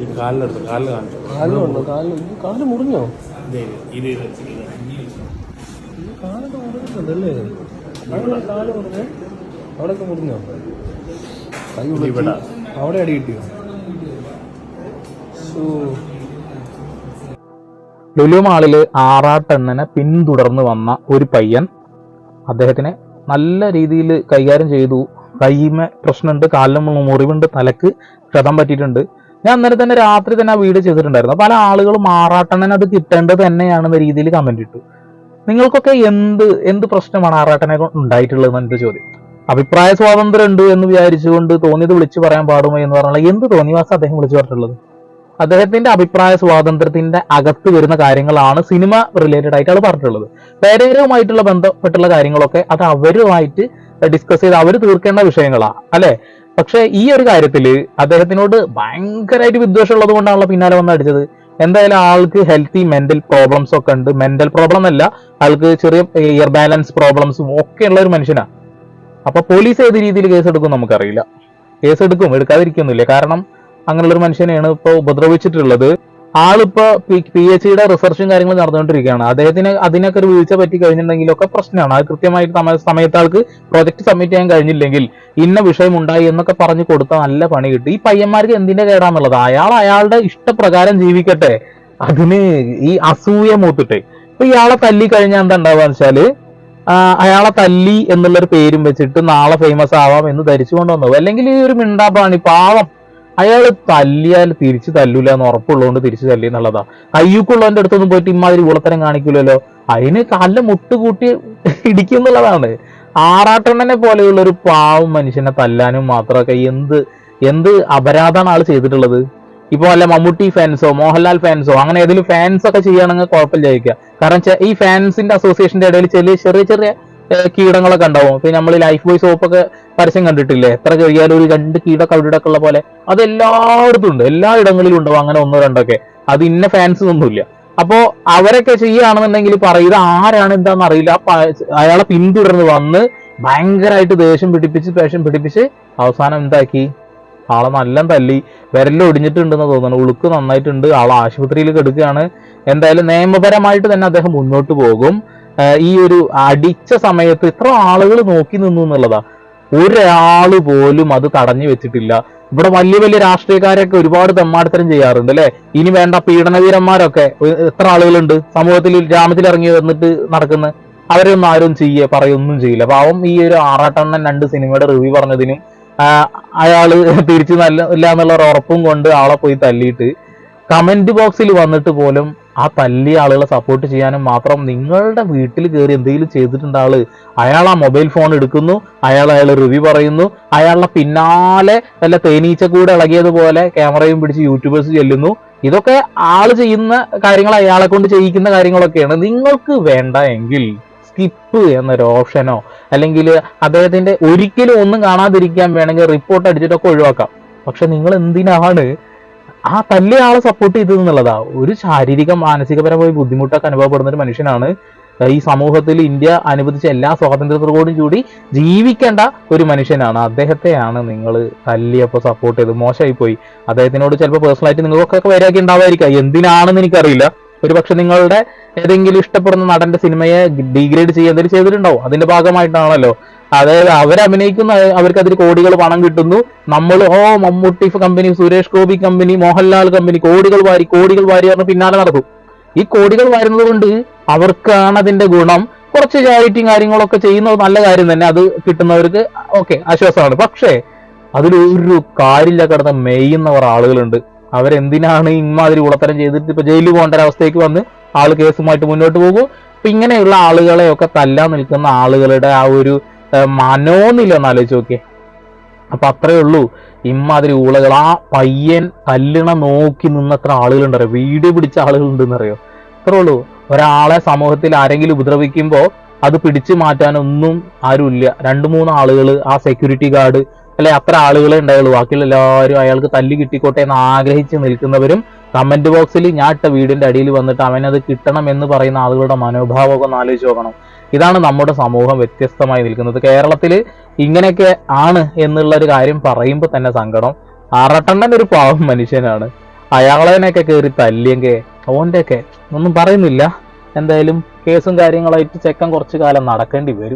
ഈ കാലിലെടുത്ത് കാലിൽ കാണിച്ചു. കാലിലുണ്ടോ കാലിൽ ഈ കാൽ മുറിഞ്ഞോ? ഇത് ഇത് ഇത് ഇത് ഈ കാലൊക്കെ മുറിഞ്ഞിട്ടുണ്ടല്ലേ അവിടെ കാൽ മുറിഞ്ഞേ അവിടെയൊക്കെ മുറിഞ്ഞോ? കൈ ഉളുക്കി. ഇവിടെ. അവിടെ അടി കിട്ടിയോ. ലുലു മാളിൽ ആറാട്ടെണ്ണനെ പിന്തുടർന്ന് വന്ന ഒരു പയ്യൻ അദ്ദേഹത്തിനെ നല്ല രീതിയിൽ കൈകാര്യം ചെയ്തു. കൈമ പ്രശ്നമുണ്ട് കാലിന് മുറിവുണ്ട് തലക്ക് ക്ഷതം പറ്റിയിട്ടുണ്ട്. ഞാൻ അന്നേരം തന്നെ രാത്രി തന്നെ ആ വീഡിയോ ചെയ്തിട്ടുണ്ടായിരുന്നു. പല ആളുകളും ആറാട്ടണ്ണൻ അത് കിട്ടേണ്ടത് തന്നെയാണെന്ന രീതിയിൽ കമന്റ് ഇട്ടു. നിങ്ങൾക്കൊക്കെ എന്ത് എന്ത് പ്രശ്നമാണ് ആറാട്ടനെ ഉണ്ടായിട്ടുള്ളത് എന്റെ ചോദ്യം? അഭിപ്രായ സ്വാതന്ത്ര്യം ഉണ്ട് എന്ന് വിചാരിച്ചുകൊണ്ട് തോന്നിയത് വിളിച്ചു പറയാൻ പാടുമോ എന്ന് പറഞ്ഞാൽ എന്ത് തോന്നിവാസം അദ്ദേഹം വിളിച്ചു പറഞ്ഞിട്ടുള്ളത്? അദ്ദേഹത്തിന്റെ അഭിപ്രായ സ്വാതന്ത്ര്യത്തിന്റെ അകത്ത് വരുന്ന കാര്യങ്ങളാണ് സിനിമ റിലേറ്റഡ് ആയിട്ട് ആൾ പറഞ്ഞിട്ടുള്ളത്. പേരേരവുമായിട്ടുള്ള ബന്ധപ്പെട്ടുള്ള കാര്യങ്ങളൊക്കെ അത് അവരുമായിട്ട് ഡിസ്കസ് ചെയ്ത് അവർ തീർക്കേണ്ട വിഷയങ്ങളാണ് അല്ലെ? പക്ഷെ ഈ ഒരു കാര്യത്തിൽ അദ്ദേഹത്തിനോട് ഭയങ്കരമായിട്ട് വിദ്വേഷം ഉള്ളത് കൊണ്ടാണല്ലോ പിന്നാലെ വന്ന് അടിച്ചത്. എന്തായാലും ആൾക്ക് ഹെൽത്തി മെന്റൽ പ്രോബ്ലംസ് ഒക്കെ ഉണ്ട്. മെന്റൽ പ്രോബ്ലം അല്ല ആൾക്ക് ചെറിയ ഇയർ ബാലൻസ് പ്രോബ്ലംസും ഒക്കെ ഉള്ള ഒരു മനുഷ്യനാണ് അപ്പൊ പോലീസ് ഏത് രീതിയിൽ കേസ് എടുക്കും നമുക്കറിയില്ല. കേസ് എടുക്കും എടുക്കാതിരിക്കുന്നില്ല. കാരണം അങ്ങനെയുള്ള ഒരു മനുഷ്യനെയാണ് ഇപ്പോൾ ഉപദ്രവിച്ചിട്ടുള്ളത്. ആളിപ്പോ പി എച്ച് ഡിയുടെ റിസർച്ചും കാര്യങ്ങളും നടന്നുകൊണ്ടിരിക്കുകയാണ്. അദ്ദേഹത്തിന് അതിനൊക്കെ ഒരു വീഴ്ച പറ്റി കഴിഞ്ഞിട്ടുണ്ടെങ്കിലൊക്കെ പ്രശ്നമാണ്. അത് കൃത്യമായിട്ട് സമയ- സമയത്ത് ആൾക്ക് പ്രൊജക്ട് സബ്മിറ്റ് ചെയ്യാൻ കഴിഞ്ഞില്ലെങ്കിൽ ഇന്ന വിഷയം ഉണ്ടായി എന്നൊക്കെ പറഞ്ഞു കൊടുത്ത നല്ല പണി കിട്ടി. ഈ പയ്യന്മാർക്ക് എന്തിന്റെ കേടാന്നുള്ളത്? അയാൾ അയാളുടെ ഇഷ്ടപ്രകാരം ജീവിക്കട്ടെ. അതിന് ഈ അസൂയ മൂത്തിട്ടെ. ഇപ്പൊ ഇയാളെ തല്ലി കഴിഞ്ഞാൽ എന്താ ഉണ്ടാവുക വെച്ചാൽ അയാളെ തല്ലി എന്നുള്ളൊരു പേരും വെച്ചിട്ട് നാളെ ഫേമസ് ആവാം എന്ന് ധരിച്ചു കൊണ്ടുവന്നു അല്ലെങ്കിൽ ഈ ഒരു മിണ്ടാപ്പാണി പാവം. അയാൾ തല്ലിയാൽ തിരിച്ചു തല്ലൂല എന്ന് ഉറപ്പുള്ളതുകൊണ്ട് തിരിച്ചു തല്ലി എന്നുള്ളതാ. കയ്യൂക്കുള്ളവന്റെ അടുത്തൊന്നും പോയിട്ട് ഇമാതിരി ഉളത്തരം കാണിക്കൂലല്ലോ. അതിന് കാലിലെ മുട്ടുകൂട്ടി ഇടിക്കുന്നുള്ളതാണ് ആറാട്ടണ്ണനെ പോലെയുള്ള ഒരു പാവം മനുഷ്യനെ തല്ലാനും മാത്രമൊക്കെ എന്ത് എന്ത് അപരാധമാണ് ആൾ ചെയ്തിട്ടുള്ളത്? ഇപ്പൊ അല്ല മമ്മൂട്ടി ഫാൻസോ മോഹൻലാൽ ഫാൻസോ അങ്ങനെ ഏതെങ്കിലും ഫാൻസ് ഒക്കെ ചെയ്യുകയാണെങ്കിൽ കുഴപ്പമില്ലായിരിക്കുക കാരണം ഈ ഫാൻസിന്റെ അസോസിയേഷന്റെ ഇടയിൽ ചെറിയ ചെറിയ ചെറിയ കീടങ്ങളൊക്കെ ഉണ്ടാവും. ഇപ്പൊ നമ്മൾ ലൈഫ് ബോയ് സോപ്പൊക്കെ പരസ്യം കണ്ടിട്ടില്ലേ? എത്ര ചെറിയാലും ഒരു രണ്ട് കീട അവിടെ ഉള്ള പോലെ അത് എല്ലായിടത്തും ഉണ്ട്. എല്ലാ ഇടങ്ങളിലും ഉണ്ടാവും അങ്ങനെ ഒന്നോ രണ്ടൊക്കെ. അത് ഇന്ന ഫാൻസ് ഒന്നുമില്ല. അപ്പോ അവരൊക്കെ ചെയ്യുകയാണെന്നുണ്ടെങ്കിൽ പറയുക ആരാണ് എന്താണെന്ന് അറിയില്ല. അയാളെ പിന്തുടർന്ന് വന്ന് ഭയങ്കരമായിട്ട് ദേഷ്യം പിടിപ്പിച്ച് ദേഷ്യം പിടിപ്പിച്ച് അവസാനം എന്താക്കി? ആളെ നല്ല തല്ലി. വിരലൊടിഞ്ഞിട്ടുണ്ടെന്ന് തോന്നുന്നു. ഉളുക്ക് നന്നായിട്ടുണ്ട്. ആളെ ആശുപത്രിയിൽ കിടക്കുകയാണ് എന്തായാലും നിയമപരമായിട്ട് തന്നെ അദ്ദേഹം മുന്നോട്ട് പോകും. ഈ ഒരു അടിച്ച സമയത്ത് ഇത്ര ആളുകൾ നോക്കി നിന്നു എന്നുള്ളതാ. ഒരാൾ പോലും അത് തടഞ്ഞു വെച്ചിട്ടില്ല. ഇവിടെ വലിയ വലിയ രാഷ്ട്രീയക്കാരൊക്കെ ഒരുപാട് തെമ്മാടിത്തരം ചെയ്യാറുണ്ട് അല്ലെ? ഇനി വേണ്ട പീഡനവീരന്മാരൊക്കെ എത്ര ആളുകളുണ്ട്? സമൂഹത്തിൽ ഗ്രാമത്തിൽ ഇറങ്ങി വന്നിട്ട് നടക്കുന്ന. അവരൊന്നും ആരും ചെയ്യ പറയൊന്നും ചെയ്യില്ല. പാവം ഈ ഒരു ആറാട്ടെണ്ണൻ രണ്ട് സിനിമയുടെ റിവ്യൂ പറഞ്ഞതിനും അയാൾ തിരിച്ചു നല്ല ഇല്ല എന്നുള്ള ഉറപ്പും കൊണ്ട് ആളെ പോയി തല്ലിയിട്ട് കമന്റ് ബോക്സിൽ വന്നിട്ട് പോലും ആ തല്ലിയ ആളുകളെ സപ്പോർട്ട് ചെയ്യാനും മാത്രം നിങ്ങളുടെ വീട്ടിൽ കയറി എന്തെങ്കിലും ചെയ്തിട്ടുണ്ട് ആൾ. അയാൾ ആ മൊബൈൽ ഫോൺ എടുക്കുന്നു അയാൾ അയാൾ റിവ്യൂ പറയുന്നു അയാളുടെ പിന്നാലെ നല്ല തേനീച്ച കൂടെ ഇളകിയതുപോലെ ക്യാമറയും പിടിച്ച് യൂട്യൂബേഴ്സ് ചെല്ലുന്നു. ഇതൊക്കെ ആൾ ചെയ്യുന്ന കാര്യങ്ങൾ അയാളെ കൊണ്ട് ചെയ്യിക്കുന്ന കാര്യങ്ങളൊക്കെയാണ്. നിങ്ങൾക്ക് വേണ്ട എങ്കിൽ സ്കിപ്പ് എന്നൊരു ഓപ്ഷനോ അല്ലെങ്കിൽ അദ്ദേഹത്തിന്റെ ഒരിക്കലും ഒന്നും കാണാതിരിക്കാൻ വേണമെങ്കിൽ റിപ്പോർട്ട് അടിച്ചിട്ടൊക്കെ ഒഴിവാക്കാം. പക്ഷെ നിങ്ങൾ എന്തിനാണ് ആ തല്ലിയ ആളെ സപ്പോർട്ട് ചെയ്തത് എന്നുള്ളതാ. ഒരു ശാരീരിക മാനസികപരമായി ബുദ്ധിമുട്ടൊക്കെ അനുഭവപ്പെടുന്ന ഒരു മനുഷ്യനാണ്. ഈ സമൂഹത്തിൽ ഇന്ത്യ അനുവദിച്ച എല്ലാ സ്വാതന്ത്ര്യത്തോടും കൂടി ജീവിക്കേണ്ട ഒരു മനുഷ്യനാണ്. അദ്ദേഹത്തെയാണ് നിങ്ങൾ തല്ലിയപ്പോൾ സപ്പോർട്ട് ചെയ്ത് മോശമായി പോയി അദ്ദേഹത്തിനോട് ചിലപ്പോൾ പേഴ്സണലായിട്ട് നിങ്ങൾക്കൊക്കെ വരെയൊക്കെ ഉണ്ടാവായിരിക്കാം എന്തിനാണെന്ന് എനിക്കറിയില്ല. ഒരു പക്ഷെ നിങ്ങളുടെ ഏതെങ്കിലും ഇഷ്ടപ്പെടുന്ന നടന്റെ സിനിമയെ ഡീഗ്രേഡ് ചെയ്യുക എന്തെങ്കിലും ചെയ്തിട്ടുണ്ടാവും. അതിന്റെ ഭാഗമായിട്ടാണല്ലോ അതായത് അവരഭിനയിക്കുന്ന അവർക്ക് അതിൽ കോടികൾ പണം കിട്ടുന്നു. നമ്മൾ ഓ Mammootty company Suresh Gopi company Mohanlal company കോടികൾ വാരി കോടികൾ വാരി പറഞ്ഞ് പിന്നാലെ നടക്കും. ഈ കോടികൾ വരുന്നത് കൊണ്ട് അവർക്കാണ് അതിന്റെ ഗുണം. കുറച്ച് ചാരിറ്റിയും കാര്യങ്ങളൊക്കെ ചെയ്യുന്നത് നല്ല കാര്യം തന്നെ. അത് കിട്ടുന്നവർക്ക് ഓക്കെ ആശ്വാസമാണ്. പക്ഷേ അതിലൊരു കാര്യമില്ല കിടന്ന് മെയ്യുന്നവർ ആളുകളുണ്ട്. അവരെന്തിനാണ് ഇമാതിരി ഉളത്തരം ചെയ്തിട്ട് ഇപ്പൊ ജയിലിൽ പോകേണ്ട ഒരവസ്ഥയ്ക്ക് വന്ന് ആൾ കേസുമായിട്ട് മുന്നോട്ട് പോകും? അപ്പൊ ഇങ്ങനെയുള്ള ആളുകളെയൊക്കെ തല്ലാൻ നിൽക്കുന്ന ആളുകളുടെ ആ ഒരു മനോനില ഒന്ന് ആലോചിച്ച് നോക്കിയേ. അപ്പൊ അത്രേ ഉള്ളൂ. ഇമ്മാതിരി ഊളകൾ. ആ പയ്യൻ തല്ലിണ നോക്കി നിന്നത്ര ആളുകളുണ്ടറിയോ? വീഡിയോ പിടിച്ച ആളുകളുണ്ടെന്നറിയോ? അത്രേ ഉള്ളൂ. ഒരാളെ സമൂഹത്തിൽ ആരെങ്കിലും ഉപദ്രവിക്കുമ്പോൾ അത് പിടിച്ചു മാറ്റാനൊന്നും ആരുമില്ല. രണ്ടു മൂന്ന് ആളുകൾ ആ സെക്യൂരിറ്റി ഗാർഡ് അല്ലെ അത്ര ആളുകളെ ഉണ്ടായുള്ളൂ. ബാക്കിയുള്ള എല്ലാവരും അയാൾക്ക് തല്ലി കിട്ടിക്കോട്ടെ എന്ന് ആഗ്രഹിച്ച് നിൽക്കുന്നവരും കമന്റ് ബോക്സിൽ ഞാൻ ഇട്ട വീടിന്റെ അടിയിൽ വന്നിട്ട് അവനത് കിട്ടണം എന്ന് പറയുന്ന ആളുകളുടെ മനോഭാവമൊക്കെ ആലോചിച്ച് നോക്കണം. ഇതാണ് നമ്മുടെ സമൂഹം വ്യത്യസ്തമായി നിൽക്കുന്നത്. കേരളത്തിൽ ഇങ്ങനെയൊക്കെ ആണ് എന്നുള്ള ഒരു കാര്യം പറയുമ്പോൾ തന്നെ സങ്കടം. അറട്ടണ്ണൻ ഒരു പാവം മനുഷ്യനാണ്. അയാളതിനൊക്കെ കയറി തല്ലിയെങ്കിൽ ഓന്റെയൊക്കെ ഒന്നും പറയുന്നില്ല. എന്തായാലും കേസും കാര്യങ്ങളായിട്ട് ചെക്കൻ കുറച്ച് കാലം നടക്കേണ്ടി വരും.